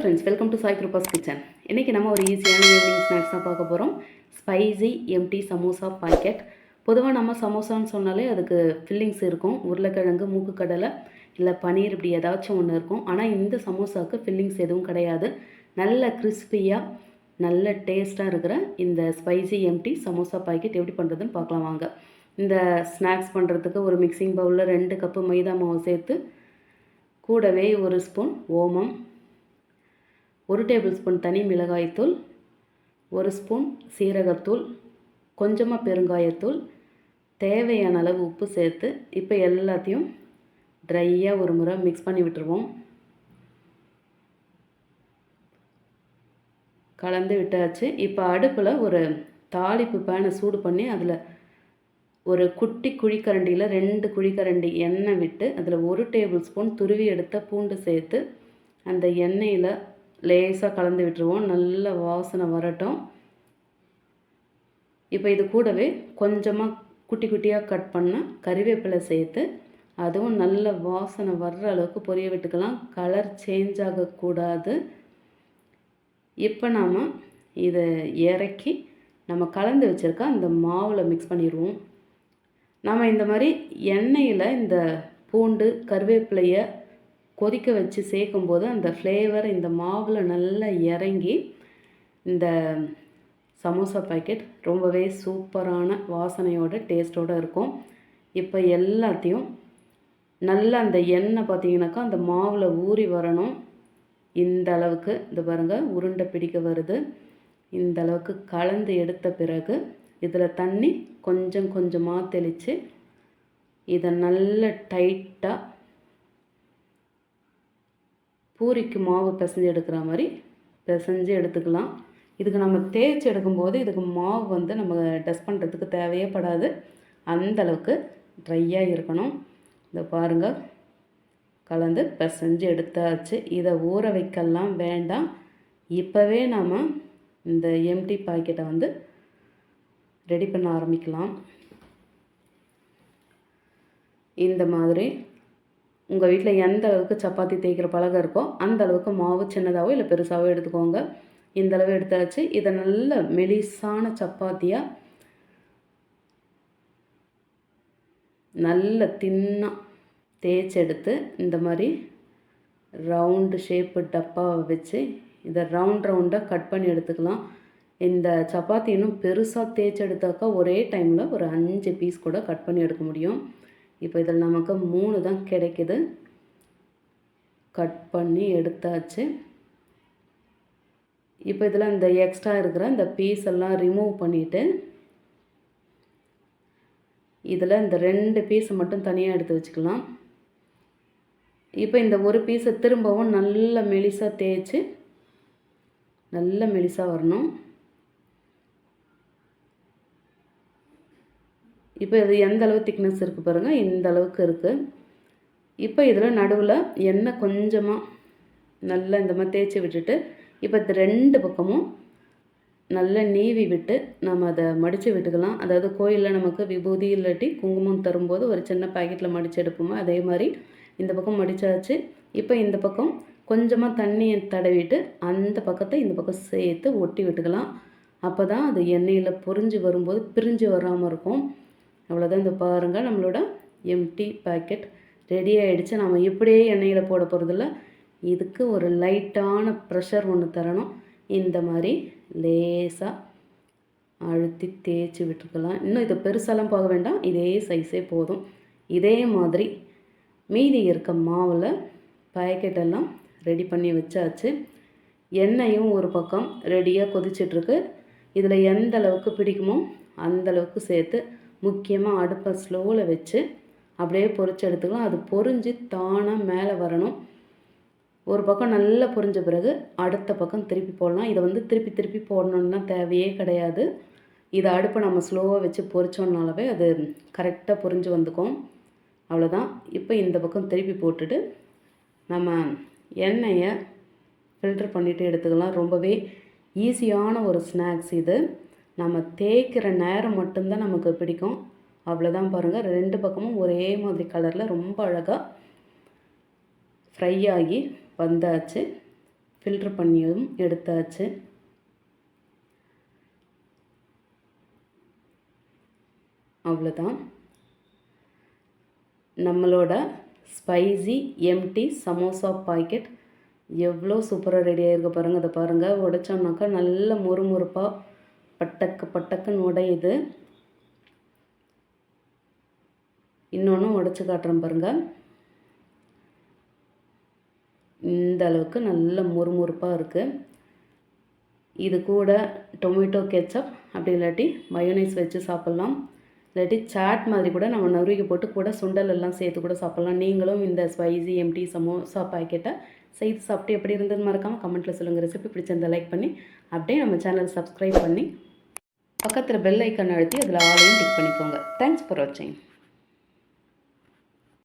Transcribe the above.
Friends welcome to Sai Kripa's kitchen இன்றைக்கி நம்ம ஒரு ஈஸியான ஈவினிங் ஸ்நாக்ஸ் தான் பார்க்க போகிறோம் ஸ்பைசி எம்டி சமோசா பாக்கெட் பொதுவாக நம்ம சமோசான்னு சொன்னாலே அதுக்கு ஃபில்லிங்ஸ் இருக்கும். உருளைக்கிழங்கு மூக்குக்கடலை இல்லை பனீர் இப்படி ஏதாச்சும் ஒன்று இருக்கும். ஆனால் இந்த சமோசாவுக்கு ஃபில்லிங்ஸ் எதுவும் கிடையாது. நல்ல கிறிஸ்பியாக நல்ல டேஸ்ட்டாக இருக்கிற இந்த ஸ்பைசி எம்டி சமோசா பாக்கெட் எப்படி பண்ணுறதுன்னு பார்க்கலாம் வாங்க. இந்த ஸ்நாக்ஸ் பண்ணுறதுக்கு ஒரு மிக்சிங் பவுலில் ரெண்டு கப்பு மைதா மாவு சேர்த்து கூடவே ஒரு ஸ்பூன் ஓமம் ஒரு டேபிள் ஸ்பூன் தனி மிளகாய்த்தூள் ஒரு ஸ்பூன் சீரகத்தூள் கொஞ்சமாக பெருங்காயத்தூள் தேவையான அளவு உப்பு சேர்த்து இப்போ எல்லாத்தையும் ட்ரையாக ஒரு முறை மிக்ஸ் பண்ணி விட்டுருவோம். கலந்து விட்டாச்சு. இப்போ அடுப்பில் ஒரு தாளிப்பு பேனை சூடு பண்ணி அதில் ஒரு குட்டி குழிக்கரண்டியில் ரெண்டு குழிக்கரண்டி எண்ணெய் விட்டு அதில் ஒரு டேபிள் ஸ்பூன் துருவி எடுத்த பூண்டு சேர்த்து அந்த எண்ணெயில் லேசாக கலந்து விட்டுருவோம். நல்ல வாசனை வரட்டும். இப்போ இது கூடவே கொஞ்சமாக குட்டி குட்டியாக கட் பண்ண கறிவேப்பிலை சேர்த்து அதுவும் நல்ல வாசனை வர்ற அளவுக்கு பொரிய விட்டுக்கலாம். கலர் சேஞ்ச் ஆகக்கூடாது இப்போ நாம் இதை இறக்கி நம்ம கலந்து வச்சுருக்க அந்த மாவில் மிக்ஸ் பண்ணிடுவோம். நாம் இந்த மாதிரி எண்ணெயில் இந்த பூண்டு கருவேப்பிலையை கொதிக்க வச்சு சேர்க்கும்போது அந்த ஃப்ளேவர் இந்த மாவில் நல்லா இறங்கி இந்த சமோசா பாக்கெட் ரொம்பவே சூப்பரான வாசனையோட டேஸ்ட்டோடு இருக்கும். இப்போ எல்லாத்தையும் நல்லா அந்த எண்ணெய் பார்த்தீங்கன்னாக்கா அந்த மாவில் ஊறி வரணும். இந்த அளவுக்கு இந்த பாருங்கள் உருண்டை பிடிக்க வருது. இந்த அளவுக்கு கலந்து எடுத்த பிறகு இதில் தண்ணி கொஞ்சம் கொஞ்சமாக தெளித்து இதை நல்ல டைட்டாக பூரிக்கு மாவு பிசைஞ்சு எடுக்கிற மாதிரி பிசைஞ்சு எடுத்துக்கலாம். இதுக்கு நம்ம தேய்ச்சி எடுக்கும்போது இதுக்கு மாவு வந்து நம்ம டஸ்ட் பண்ணுறதுக்கு தேவையே படாது. அந்தளவுக்கு ட்ரையாக இருக்கணும். இதை பாருங்கள் கலந்து பிசைஞ்சு எடுத்தாச்சு. இதை ஊற வைக்கலாம். வேண்டாம். இப்போவே நாம் இந்த எம்டி பாக்கெட்டை வந்து ரெடி பண்ண ஆரம்பிக்கலாம். இந்த மாதிரி உங்கள் வீட்டில் எந்த அளவுக்கு சப்பாத்தி தேய்க்கிற பழகம் இருக்கோ அந்த அளவுக்கு மாவு சின்னதாகவோ இல்லை பெருசாகவோ எடுத்துக்கோங்க. இந்த அளவு எடுத்தாச்சு. இதை நல்ல மெலிசான சப்பாத்தியாக நல்ல தின்னாக தேய்ச்செடுத்து இந்த மாதிரி ரவுண்டு ஷேப்பு டப்பாவை வச்சு இதை ரவுண்ட் ரவுண்டாக கட் பண்ணி எடுத்துக்கலாம். இந்த சப்பாத்தி இன்னும் பெருசாக தேய்ச்செடுத்தாக்கா ஒரே டைமில் ஒரு அஞ்சு பீஸ் கூட கட் பண்ணி எடுக்க முடியும். இப்போ இதில் நமக்கு மூணு தான் கிடைக்குது. கட் பண்ணி எடுத்தாச்சு. இப்போ இதில் இந்த எக்ஸ்ட்ரா இருக்கிற இந்த பீஸ் எல்லாம் ரிமூவ் பண்ணிவிட்டு இதில் இந்த ரெண்டு பீஸை மட்டும் தனியாக எடுத்து வச்சுக்கலாம். இப்போ இந்த ஒரு பீஸை திரும்பவும் நல்ல மெலிசாக தேய்ச்சி நல்ல மெலிசாக வரணும். இப்போ இது எந்த அளவு திக்னஸ் இருக்குது பாருங்கள் இந்த அளவுக்கு இருக்குது இப்போ இதில் நடுவில் எண்ணெய் கொஞ்சமாக நல்லா இந்த மாதிரி தேய்ச்சி விட்டுட்டு இப்போ ரெண்டு பக்கமும் நல்லா நீவி விட்டு நம்ம அதை மடித்து விட்டுக்கலாம். அதாவது கோயிலில் நமக்கு விபூதி இல்லாட்டி குங்குமம் தரும்போது ஒரு சின்ன பாக்கெட்டில் மடித்து எடுப்போமோ? அதே மாதிரி இந்த பக்கம் மடித்தாச்சு இப்போ இந்த பக்கம் கொஞ்சமாக தண்ணியை தடவிட்டு அந்த பக்கத்தை இந்த பக்கம் சேர்த்து ஒட்டி விட்டுக்கலாம். அப்போ தான் அது எண்ணெயில் பொறிஞ்சு வரும்போது பிரிஞ்சு வராமல் இருக்கும். அவ்வளோதான் இந்த பாருங்கள் நம்மளோட எம்டி பாக்கெட் ரெடி ஆகிடுச்சு நம்ம இப்படியே எண்ணெயில் போட போகிறதில்ல இதுக்கு ஒரு லைட்டான ப்ரெஷர் ஒன்று தரணும். இந்த மாதிரி லேசாக அழுத்தி தேய்ச்சி விட்டுருக்கலாம். இன்னும் இதை பெருசாலாம் போக வேண்டாம். இதே சைஸே போதும். இதே மாதிரி மீதி இருக்க மாவில் பாக்கெட்டெல்லாம் ரெடி பண்ணி வச்சாச்சு. எண்ணெயும் ஒரு பக்கம் ரெடியாக கொதிச்சிட்ருக்கு இதில் எந்த அளவுக்கு பிடிக்குமோ அந்தளவுக்கு சேர்த்து முக்கியமாக அடுப்பை ஸ்லோவில் வச்சு அப்படியே பொறிச்சு எடுத்துக்கலாம். அது பொரிஞ்சு தானாக மேலே வரணும். ஒரு பக்கம் நல்லா பொரிஞ்ச பிறகு அடுத்த பக்கம் திருப்பி போடலாம். இதை வந்து திருப்பி திருப்பி போடணுன்னா தேவையே கிடையாது. இதை அடுப்பை நம்ம ஸ்லோவாக வச்சு பொறிச்சோன்னாலவே அது கரெக்டாக பொரிஞ்சு வந்துக்கும். அவ்வளோதான் இப்போ இந்த பக்கம் திருப்பி போட்டுட்டு நம்ம எண்ணெயை ஃபில்டர் பண்ணிவிட்டு எடுத்துக்கலாம். ரொம்பவே ஈஸியான ஒரு ஸ்நாக்ஸ் இது. நம்ம தேய்க்கிற நேரம் மட்டும்தான் நமக்கு பிடிக்கும். அவ்வளோதான் பாருங்கள் ரெண்டு பக்கமும் ஒரே மாதிரி கலரில் ரொம்ப அழகாக ஃப்ரை ஆகி வந்தாச்சு. ஃபில்ட்ரு பண்ணியும் எடுத்தாச்சு. அவ்வளோதான் நம்மளோட ஸ்பைசி எம்டி சமோசா பாக்கெட் எவ்வளோ சூப்பராக ரெடி ஆகிருக்கு பாருங்கள் அதை பாருங்கள் உடைச்சோம்னாக்கா நல்ல முறுமுறுப்பாக பட்டக்கு பட்டக்குன்னு உடையுது. இன்னொன்று உடச்சி காட்டுறேன் பாருங்கள் இந்த அளவுக்கு நல்ல முறுமுறுப்பாக இருக்குது இது கூட டொமேட்டோ கெச்சப் அப்படி இல்லாட்டி மயோனைஸ் வச்சு சாப்பிட்லாம். இல்லாட்டி சாட் மாதிரி கூட நம்ம நறுக்கி போட்டு கூட சுண்டல் எல்லாம் சேர்த்து கூட சாப்பிட்லாம். நீங்களும் இந்த ஸ்பைசி எம்டி சமோசா பாக்கெட்டை செய்து சாப்பிட்டு எப்படி இருந்தது மறக்காமல் கமெண்ட்டில் சொல்லுங்கள் ரெசிபி பிடிச்சிருந்தா லைக் பண்ணி அப்படியே நம்ம சேனல் சப்ஸ்கிரைப் பண்ணி பக்கத்தில் பெல் ஐக்கன் அழுத்தி அதில் ஆலையும் டிக் பண்ணிக்கோங்க. தேங்க்ஸ் ஃபார் வாட்சிங்